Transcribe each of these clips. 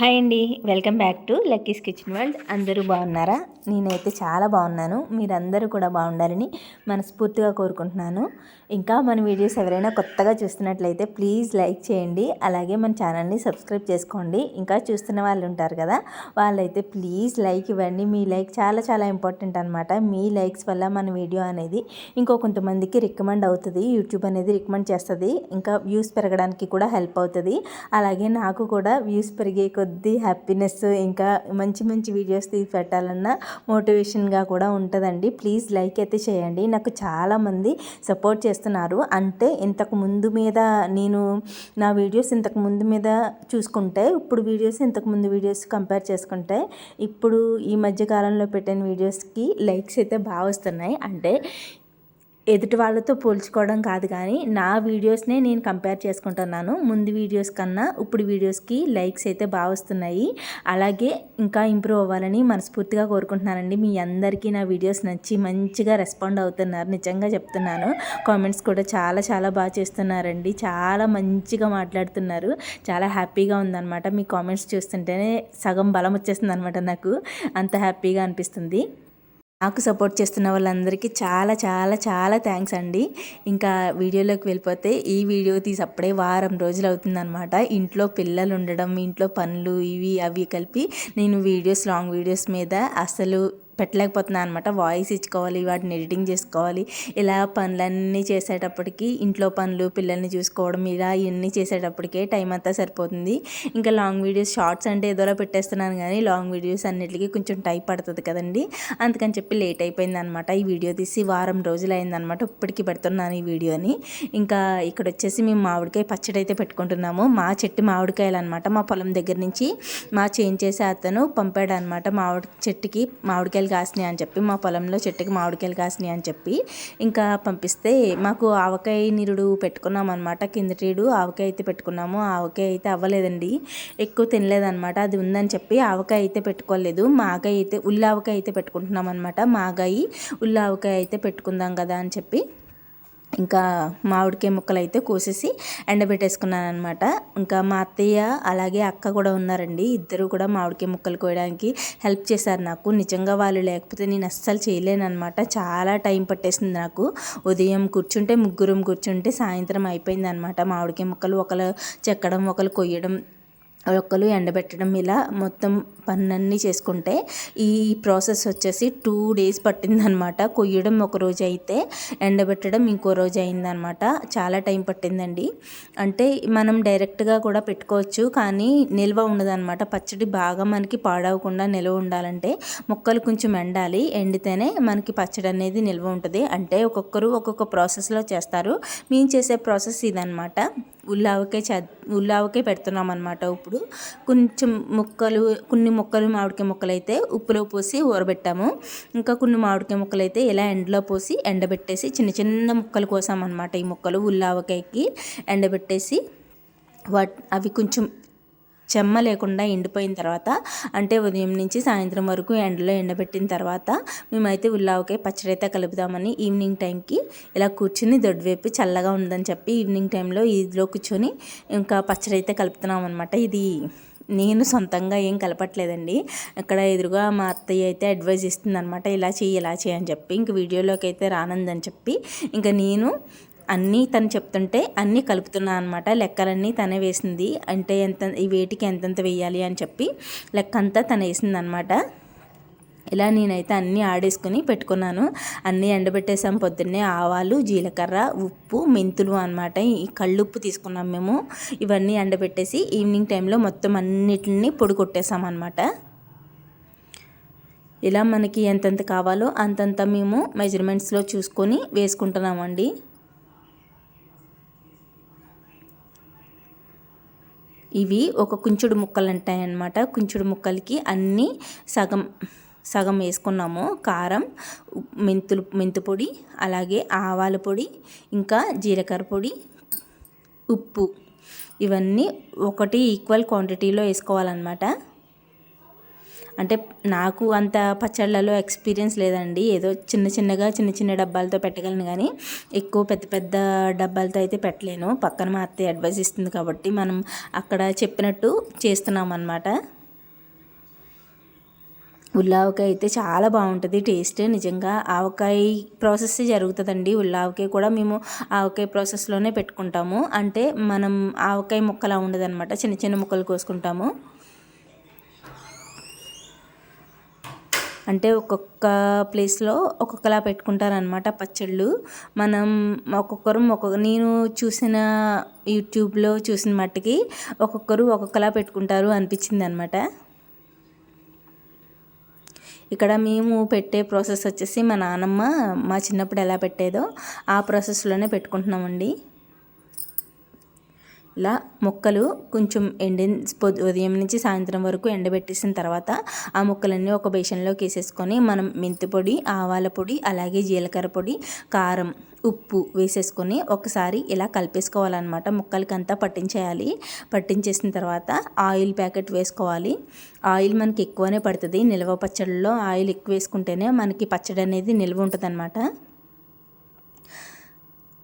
Hi అండి welcome back to Lucky's Kitchen World. అందరూ బాగున్నారా? నేనైతే చాలా బాగున్నాను. మీరందరూ కూడా బాగుండాలని మనస్ఫూర్తిగా కోరుకుంటున్నాను. ఇంకా మన వీడియోస్ ఎవరైనా కొత్తగా చూస్తున్నట్లయితే ప్లీజ్ లైక్ చేయండి. అలాగే మన ఛానల్ని సబ్స్క్రైబ్ చేసుకోండి. ఇంకా చూస్తున్న వాళ్ళు ఉంటారు కదా వాళ్ళైతే ప్లీజ్ లైక్ ఇవ్వండి. మీ లైక్ చాలా చాలా ఇంపార్టెంట్ అనమాట మీ లైక్స్ వల్ల మన వీడియో అనేది ఇంకో కొంతమందికి రికమెండ్ అవుతుంది. యూట్యూబ్ అనేది రికమెండ్ చేస్తుంది. ఇంకా వ్యూస్ పెరగడానికి కూడా హెల్ప్ అవుతుంది. అలాగే నాకు కూడా వ్యూస్ పెరిగే కొద్ది హ్యాపీనెస్ ఇంకా మంచి మంచి వీడియోస్ తీసి పెట్టాలన్న మోటివేషన్గా కూడా ఉంటుందండి. ప్లీజ్ లైక్ అయితే చేయండి. నాకు చాలామంది సపోర్ట్ చేస్తున్నారు. అంటే ఇంతకు ముందు మీద నేను నా వీడియోస్ ఇంతకు ముందు మీద చూసుకుంటే ఇప్పుడు వీడియోస్ ఇంతకు ముందు వీడియోస్ కంపేర్ చేసుకుంటే ఇప్పుడు ఈ మధ్య కాలంలో పెట్టిన వీడియోస్కి లైక్స్ అయితే బాగా వస్తున్నాయి. అంటే ఎదుటి వాళ్ళతో పోల్చుకోవడం కాదు కానీ నా వీడియోస్నే నేను కంపేర్ చేసుకుంటున్నాను. ముందు వీడియోస్ కన్నా ఇప్పుడు వీడియోస్కి లైక్స్ అయితే బాగా వస్తున్నాయి. అలాగే ఇంకా ఇంప్రూవ్ అవ్వాలని మనస్ఫూర్తిగా కోరుకుంటున్నానండి. మీ అందరికీ నా వీడియోస్ నచ్చి మంచిగా రెస్పాండ్ అవుతున్నారు. నిజంగా చెప్తున్నాను. కామెంట్స్ కూడా చాలా చాలా బాగా చేస్తున్నారండి. చాలా మంచిగా మాట్లాడుతున్నారు. చాలా హ్యాపీగా ఉందన్నమాట. మీ కామెంట్స్ చూస్తుంటేనే సగం బలం వచ్చేస్తుంది అనమాట నాకు. అంత హ్యాపీగా అనిపిస్తుంది. నాకు సపోర్ట్ చేస్తున్న వాళ్ళందరికీ చాలా చాలా చాలా థ్యాంక్స్ అండి. ఇంకా వీడియోలోకి వెళ్ళిపోతే ఈ వీడియో తీసి అప్పుడే వారం రోజులు అవుతుందన్నమాట. ఇంట్లో పిల్లలు ఉండడం ఇంట్లో పనులు ఇవి అవి కలిపి నేను వీడియోస్ లాంగ్ వీడియోస్ మీద అసలు పెట్టలేకపోతున్నాను అనమాట వాయిస్ ఇచ్చుకోవాలి వాటిని ఎడిటింగ్ చేసుకోవాలి. ఇలా పనులన్నీ చేసేటప్పటికి ఇంట్లో పనులు పిల్లల్ని చూసుకోవడం ఇలా ఇవన్నీ చేసేటప్పటికే టైం అంతా సరిపోతుంది. ఇంకా లాంగ్ వీడియోస్ షార్ట్స్ అంటే ఏదోలా పెట్టేస్తున్నాను కానీ లాంగ్ వీడియోస్ అన్నిటికీ కొంచెం టైం పడుతుంది కదండి. అందుకని చెప్పి లేట్ అయిపోయింది అనమాట ఈ వీడియో తీసి వారం రోజులు అయిందనమాట ఇప్పటికి పెడుతున్నాను ఈ వీడియోని. ఇంకా ఇక్కడ వచ్చేసి మేము మామిడికాయ పచ్చడి అయితే పెట్టుకుంటున్నాము. మా చెట్టు మామిడికాయలు అనమాట మా పొలం దగ్గర నుంచి మా చేంజ్ చేసే అతను పంపాడు అనమాట మామిడి చెట్టుకి మామిడికాయలు మామిడికాయలు కాసినాయి అని చెప్పి మా పొలంలో చెట్టుకి మామిడికాయలు కాసినాయి అని చెప్పి ఇంకా పంపిస్తే మాకు ఆవకాయ నీరుడు పెట్టుకున్నాం అనమాట కిందటీడు ఆవకాయ అయితే పెట్టుకున్నాము. ఆవకాయ అయితే అవ్వలేదండి. ఎక్కువ తినలేదనమాట అది ఉందని చెప్పి ఆవకాయ అయితే పెట్టుకోలేదు. మాగాయ అయితే ఉల్లావకాయ అయితే పెట్టుకుంటున్నాం అనమాట మాగాయి ఉల్లావకాయ అయితే పెట్టుకుందాం కదా అని చెప్పి ఇంకా మామిడికాయ ముక్కలు అయితే కోసేసి ఎండబెట్టేసుకున్నాను అనమాట ఇంకా మా అత్తయ్య అలాగే అక్క కూడా ఉన్నారండి. ఇద్దరు కూడా మామిడికాయ ముక్కలు కోయడానికి హెల్ప్ చేశారు నాకు. నిజంగా వాళ్ళు లేకపోతే నేను అస్సలు చేయలేనమాట చాలా టైం పట్టేసింది నాకు. ఉదయం కూర్చుంటే ముగ్గురం కూర్చుంటే సాయంత్రం అయిపోయింది అనమాట మామిడికాయ ముక్కలు ఒకరు చెక్కడం ఒకరు కొయ్యడం ఒక్కలు ఎండబెట్టడం ఇలా మొత్తం పనులన్నీ చేసుకుంటే ఈ ప్రాసెస్ వచ్చేసి టూ డేస్ పట్టిందనమాట. కొయ్యడం ఒక రోజు అయితే ఎండబెట్టడం ఇంకో రోజు అయిందనమాట. చాలా టైం పట్టిందండి. అంటే మనం డైరెక్ట్గా కూడా పెట్టుకోవచ్చు కానీ నిల్వ ఉండదన్నమాట పచ్చడి బాగా మనకి పాడవకుండా నిల్వ ఉండాలంటే మొక్కలు కొంచెం ఎండాలి. ఎండితేనే మనకి పచ్చడి అనేది నిల్వ ఉంటుంది. అంటే ఒక్కొక్కరు ఒక్కొక్క ప్రాసెస్లో చేస్తారు. మేము చేసే ప్రాసెస్ ఇదనమాట. ఉల్లావకే చే ఉల్లావకే పెడుతున్నాం అనమాట ఇప్పుడు కొంచెం ముక్కలు కొన్ని ముక్కలు మామిడికాయ ముక్కలు అయితే ఉప్పులో పోసి ఊరబెట్టాము. ఇంకా కొన్ని మామిడికాయ ముక్కలు అయితే ఇలా ఎండలో పోసి ఎండబెట్టేసి చిన్న చిన్న ముక్కలు కోసామన్నమాట ఈ ముక్కలు ఉల్లావకాయకి ఎండబెట్టేసి. వాట్ అవి కొంచెం చెమ్మ లేకుండా ఎండిపోయిన తర్వాత అంటే ఉదయం నుంచి సాయంత్రం వరకు ఎండలో ఎండబెట్టిన తర్వాత మేమైతే ఉల్లావకాయ పచ్చడి అయితే కలుపుదామని ఈవినింగ్ టైంకి ఇలా కూర్చుని దొడ్డువైపు చల్లగా ఉందని చెప్పి ఈవినింగ్ టైంలో ఇదిలో కూర్చొని ఇంకా పచ్చడి అయితే కలుపుతున్నాం అనమాట ఇది నేను సొంతంగా ఏం కలపట్లేదండి. ఇక్కడ ఎదురుగా మా అత్తయ్య అయితే అడ్వైజ్ ఇస్తుందనమాట ఇలా చెయ్యి ఇలా చేయని చెప్పి. ఇంక వీడియోలోకి అయితే రానందని చెప్పి. ఇంకా నేను అన్నీ తను చెప్తుంటే అన్నీ కలుపుతున్నా అనమాట లెక్కలన్నీ తనే వేసింది. అంటే ఎంత ఈ వేటికి ఎంతెంత వేయాలి అని చెప్పి లెక్క అంతా తను వేసింది అనమాట ఇలా నేనైతే అన్నీ ఆడేసుకుని పెట్టుకున్నాను. అన్నీ ఎండబెట్టేసాం పొద్దున్నే ఆవాలు జీలకర్ర ఉప్పు మెంతులు అనమాట ఈ కళ్ళుప్పు తీసుకున్నాం మేము. ఇవన్నీ ఎండబెట్టేసి ఈవినింగ్ టైంలో మొత్తం అన్నిటిని పొడి కొట్టేసాం అనమాట ఇలా మనకి ఎంతెంత కావాలో అంతంత మేము మెజర్మెంట్స్లో చూసుకొని వేసుకుంటున్నామండి. ఇవి ఒక కుంచుడు ముక్కలు ఉంటాయన్నమాట కుంచుడు ముక్కలకి అన్నీ సగం సగం వేసుకున్నాము. కారం మెంతులు మెంతు పొడి అలాగే ఆవాల పొడి ఇంకా జీలకర్ర పొడి ఉప్పు. ఇవన్నీ ఒకటి ఈక్వల్ క్వాంటిటీలో వేసుకోవాలన్నమాట. అంటే నాకు అంత పచ్చళ్ళలో ఎక్స్పీరియన్స్ లేదండి. ఏదో చిన్న చిన్నగా చిన్న చిన్న డబ్బాలతో పెట్టగలను కానీ ఎక్కువ పెద్ద పెద్ద డబ్బాలతో అయితే పెట్టలేను. పక్కన మా అత్తయ్య అడ్వైస్ ఇస్తుంది కాబట్టి మనం అక్కడ చెప్పినట్టు చేస్తున్నాం అన్నమాట ఉల్లావకాయ అయితే చాలా బాగుంటుంది టేస్ట్ నిజంగా ఆవకాయ ప్రాసెస్ జరుగుతుందండి. ఉల్లావకాయ కూడా మేము ఆవకాయ ప్రాసెస్లోనే పెట్టుకుంటాము. అంటే మనం ఆవకాయ ముక్కలా ఉండదన్నమాట. చిన్న చిన్న ముక్కలు కోసుకుంటాము. అంటే ఒక్కొక్క ప్లేస్లో ఒక్కొక్కలా పెట్టుకుంటారనమాట పచ్చళ్ళు. మనం ఒక్కొక్కరు ఒక్కొక్క నేను చూసిన యూట్యూబ్లో చూసిన మట్టుకి ఒక్కొక్కరు ఒక్కొక్కలా పెట్టుకుంటారు అనిపించింది అనమాట ఇక్కడ మేము పెట్టే ప్రాసెస్ వచ్చేసి మా నాన్నమ్మ మా చిన్నప్పుడు ఎలా పెట్టేదో ఆ ప్రాసెస్లోనే పెట్టుకుంటున్నామండి. ఇలా మొక్కలు కొంచెం ఎండి ఉదయం నుంచి సాయంత్రం వరకు ఎండబెట్టేసిన తర్వాత ఆ మొక్కలన్నీ ఒక బేషన్లోకి వేసేసుకొని మనం మెంతి పొడి ఆవాల పొడి అలాగే జీలకర్ర పొడి కారం ఉప్పు వేసేసుకొని ఒకసారి ఇలా కలిపేసుకోవాలన్నమాట. ముక్కలకి అంతా పట్టించేయాలి. పట్టించేసిన తర్వాత ఆయిల్ ప్యాకెట్ వేసుకోవాలి. ఆయిల్ మనకి ఎక్కువనే పడుతుంది. నిల్వ పచ్చడిలో ఆయిల్ ఎక్కువ వేసుకుంటేనే మనకి పచ్చడి అనేది నిల్వ ఉంటుంది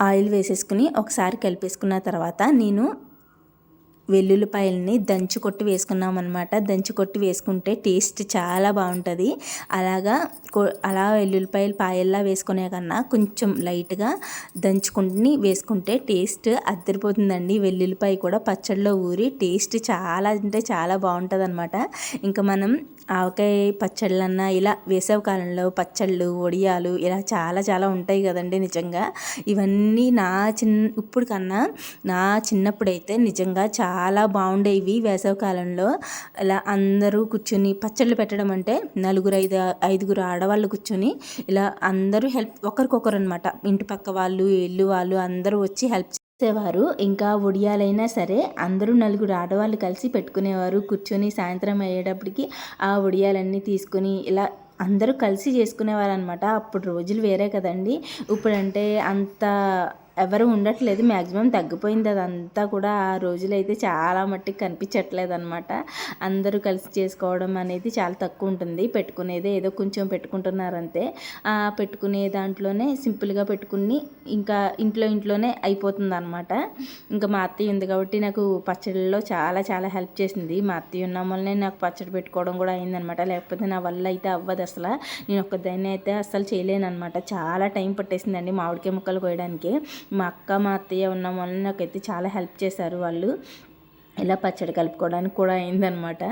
ఆయిల్ వేసేసుకుని ఒకసారి కలిపేసుకున్న తర్వాత నేను వెల్లుల్లిపాయలని దంచి కొట్టి వేసుకున్నాం అనమాట దంచి కొట్టి వేసుకుంటే టేస్ట్ చాలా బాగుంటుంది. అలాగా అలా వెల్లుల్లిపాయలు పాయల్లా వేసుకునే కన్నా కొంచెం లైట్గా దంచుకుని వేసుకుంటే టేస్ట్ అద్దరిపోతుందండి. వెల్లుల్లిపాయ కూడా పచ్చడిలో ఊరి టేస్ట్ చాలా అంటే చాలా బాగుంటుంది అనమాట ఇంకా మనం ఆవకాయ పచ్చళ్ళన్నా ఇలా వేసవి కాలంలో పచ్చళ్ళు వడియాలు ఇలా చాలా చాలా ఉంటాయి కదండి నిజంగా. ఇవన్నీ నా చిన్న ఇప్పుడు కన్నా నా చిన్నప్పుడైతే నిజంగా చాలా బాగుండేవి వేసవి కాలంలో. ఇలా అందరూ కూర్చుని పచ్చళ్ళు పెట్టడం అంటే నలుగురు ఐదు ఐదుగురు ఆడవాళ్ళు కూర్చొని ఇలా అందరూ హెల్ప్ ఒకరికొకరు అనమాట ఇంటి పక్క వాళ్ళు ఇల్లు వాళ్ళు అందరూ వచ్చి హెల్ప్ చేసేవారు. ఇంకా ఉడియాలైనా సరే అందరూ నలుగురు ఆడవాళ్ళు కలిసి పెట్టుకునేవారు. కూర్చొని సాయంత్రం అయ్యేటప్పటికి ఆ ఉడియాలన్నీ తీసుకుని ఇలా అందరూ కలిసి చేసుకునేవారు అనమాట అప్పుడు రోజులు వేరే కదండి. ఇప్పుడంటే అంత ఎవరు ఉండట్లేదు. మ్యాక్సిమం తగ్గిపోయింది అదంతా కూడా. ఆ రోజులైతే చాలా మట్టికి కనిపించట్లేదు అనమాట అందరూ కలిసి చేసుకోవడం అనేది చాలా తక్కువ ఉంటుంది. పెట్టుకునేదే ఏదో కొంచెం పెట్టుకుంటున్నారంతే. పెట్టుకునే దాంట్లోనే సింపుల్గా పెట్టుకుని ఇంకా ఇంట్లో ఇంట్లోనే అయిపోతుంది అనమాట ఇంకా మా అత్తయ్య ఉంది కాబట్టి నాకు పచ్చడిలో చాలా చాలా హెల్ప్ చేసింది. మా అత్తయ్య ఉన్న వల్లనే నాకు పచ్చడి పెట్టుకోవడం కూడా అయిందనమాట లేకపోతే నా వల్ల అయితే అవ్వదు అసలు. నేను ఒక్కదాన్ని అయితే అసలు చేయలేను అనమాట చాలా టైం పట్టేసిందండి మామిడికాయ ముక్కలు కోయడానికి. మా అక్క మా అత్తయ్య ఉన్న వల్ల నాకైతే చాలా హెల్ప్ చేశారు వాళ్ళు. ఇలా పచ్చడి కలుపుకోవడానికి కూడా అయిందనమాట.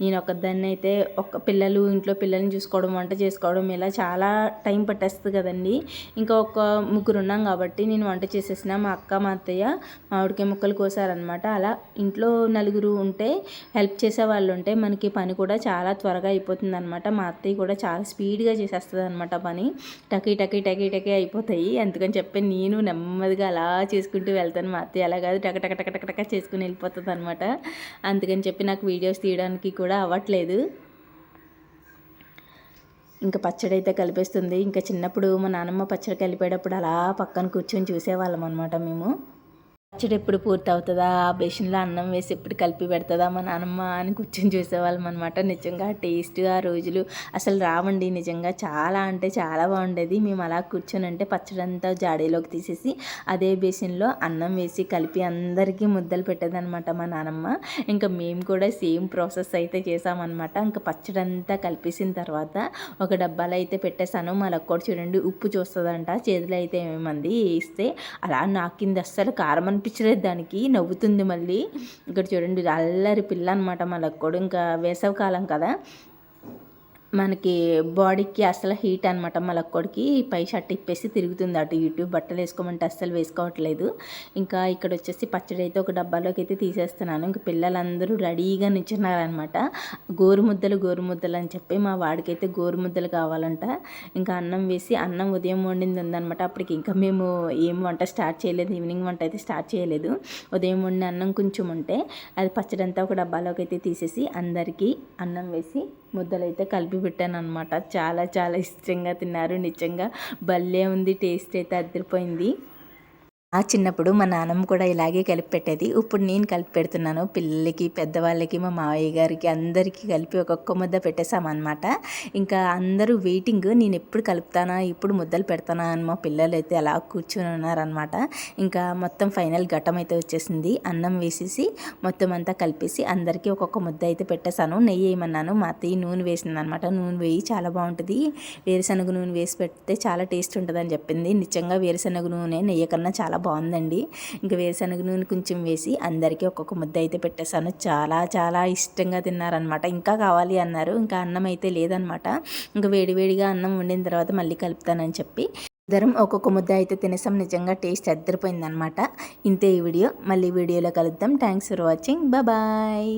నేను ఒకదాన్ని అయితే ఒక పిల్లలు ఇంట్లో పిల్లల్ని చూసుకోవడం వంట చేసుకోవడం ఇలా చాలా టైం పట్టేస్తుంది కదండి. ఇంకా ఒక ముగ్గురు ఉన్నాం కాబట్టి నేను వంట చేసేసిన మా అక్క మా అత్తయ్య మామిడికాయ ముక్కలు కోసారనమాట. అలా ఇంట్లో నలుగురు ఉంటే హెల్ప్ చేసే వాళ్ళు ఉంటే మనకి పని కూడా చాలా త్వరగా అయిపోతుంది అనమాట మా అత్తయ్య కూడా చాలా స్పీడ్గా చేసేస్తుంది అనమాట పని. టకీ టకీ టకీ టకీ అయిపోతాయి. అందుకని చెప్పి నేను నెమ్మదిగా అలా చేసుకుంటూ వెళ్తాను. మా అత్తయ్య అలా కాదు టక టక టక టక టక చేసుకుని వెళ్ళిపోతుంది అనమాట అనమాట అందుకని చెప్పి నాకు వీడియోస్ తీయడానికి కూడా అవ్వట్లేదు. ఇంకా పచ్చడి అయితే కలిపేస్తుంది. ఇంకా చిన్నప్పుడు మా నాన్నమ్మ పచ్చడి కలిపేటప్పుడు అలా పక్కన కూర్చొని చూసేవాళ్ళం అనమాట మేము. పచ్చడి ఎప్పుడు పూర్తి అవుతుందా ఆ బేషన్లో అన్నం వేసి ఎప్పుడు కలిపి పెడుతుందా? మా నాన్నమ్మ అని కూర్చొని చూసేవాళ్ళం అనమాట నిజంగా టేస్ట్ ఆ రోజులు అసలు రావండి. నిజంగా చాలా అంటే చాలా బాగుండేది. మేము అలా కూర్చొని అంటే పచ్చడి అంతా జాడీలోకి తీసేసి అదే బేసిన్లో అన్నం వేసి కలిపి అందరికీ ముద్దలు పెట్టేదనమాట మా నాన్నమ్మ ఇంకా మేము కూడా సేమ్ ప్రాసెస్ అయితే చేసామన్నమాట. ఇంకా పచ్చడి అంతా కలిపేసిన తర్వాత ఒక డబ్బాలో అయితే పెట్టేశాను. మళ్ళొక్కటి చూడండి ఉప్పు చూస్తుందంట. చేతిలో అయితే ఏమేమంది ఇస్తే అలా నాకింది అస్సలు కారం అనిపించలేదు దానికి నవ్వుతుంది మళ్ళీ. ఇక్కడ చూడండి అల్లరి పిల్ల అనమాట మా కూడా ఇంకా వేసవి కాలం కదా. మనకి బాడీకి అసలు హీట్ అనమాట మలక్కోడికి. పై షర్ట్ ఇప్పేసి తిరుగుతుంది అటు ఇటు బట్టలు వేసుకోమంటే అస్సలు వేసుకోవట్లేదు. ఇంకా ఇక్కడ వచ్చేసి పచ్చడి అయితే ఒక డబ్బాలోకి అయితే తీసేస్తున్నాను. ఇంకా పిల్లలందరూ రెడీగా నిల్చున్నారనమాట గోరుముద్దలు గోరుముద్దలు గోరు ముద్దలు అని చెప్పి మా వాడికైతే గోరు ముద్దలు కావాలంట. ఇంకా అన్నం వేసి అన్నం ఉదయం వండింది ఉందనమాట అప్పటికి ఇంకా మేము ఏం వంట స్టార్ట్ చేయలేదు. ఈవినింగ్ వంట అయితే స్టార్ట్ చేయలేదు. ఉదయం వండిన అన్నం కొంచెం ఉంటే అది పచ్చడి అంతా ఒక డబ్బాలోకి అయితే తీసేసి అందరికీ అన్నం వేసి ముద్దలైతే కలిపి పెట్టాను అనమాట చాలా చాలా ఇష్టంగా తిన్నారు. నిజంగా భలే ఉంది టేస్ట్ అయితే అదిరిపోయింది. ఆ చిన్నప్పుడు మా నాన్నమ్మ కూడా ఇలాగే కలిపి పెట్టేది. ఇప్పుడు నేను కలిపి పెడుతున్నాను. పిల్లలకి పెద్దవాళ్ళకి మా మావయ్య గారికి అందరికీ కలిపి ఒక్కొక్క ముద్ద పెట్టేశామన్నమాట. ఇంకా అందరూ వెయిటింగ్ నేను ఎప్పుడు కలుపుతానా ఇప్పుడు ముద్దలు పెడతానా అని మా పిల్లలు అయితే అలా కూర్చొని ఉన్నారనమాట ఇంకా మొత్తం ఫైనల్ ఘటం అయితే వచ్చేసింది. అన్నం వేసేసి మొత్తం అంతా కలిపేసి అందరికీ ఒక్కొక్క ముద్ద అయితే పెట్టేశాను. నెయ్యి వేయమన్నాను. మా అత్తయ్య నూనె వేసింది అనమాట నూనె వేయి చాలా బాగుంటుంది. వేరుశనగ నూనె వేసి పెడితే చాలా టేస్ట్ ఉంటుందని చెప్పింది. నిజంగా వేరుశనగ నూనె నెయ్యి కన్నా చాలా బాగుందండి. ఇంకా వేరుశనగ నూనె కొంచెం వేసి అందరికీ ఒక్కొక్క ముద్ద అయితే పెట్టేశాను. చాలా చాలా ఇష్టంగా తిన్నారనమాట ఇంకా కావాలి అన్నారు. ఇంకా అన్నం అయితే లేదనమాట ఇంకా వేడివేడిగా అన్నం వండిన తర్వాత మళ్ళీ కలుపుతానని చెప్పి ఇద్దరం ఒక్కొక్క ముద్ద అయితే తినేసాం. నిజంగా టేస్ట్ అద్దరిపోయిందనమాట ఇంతే ఈ వీడియో. మళ్ళీ వీడియోలో కలుద్దాం. Thanks for watching bye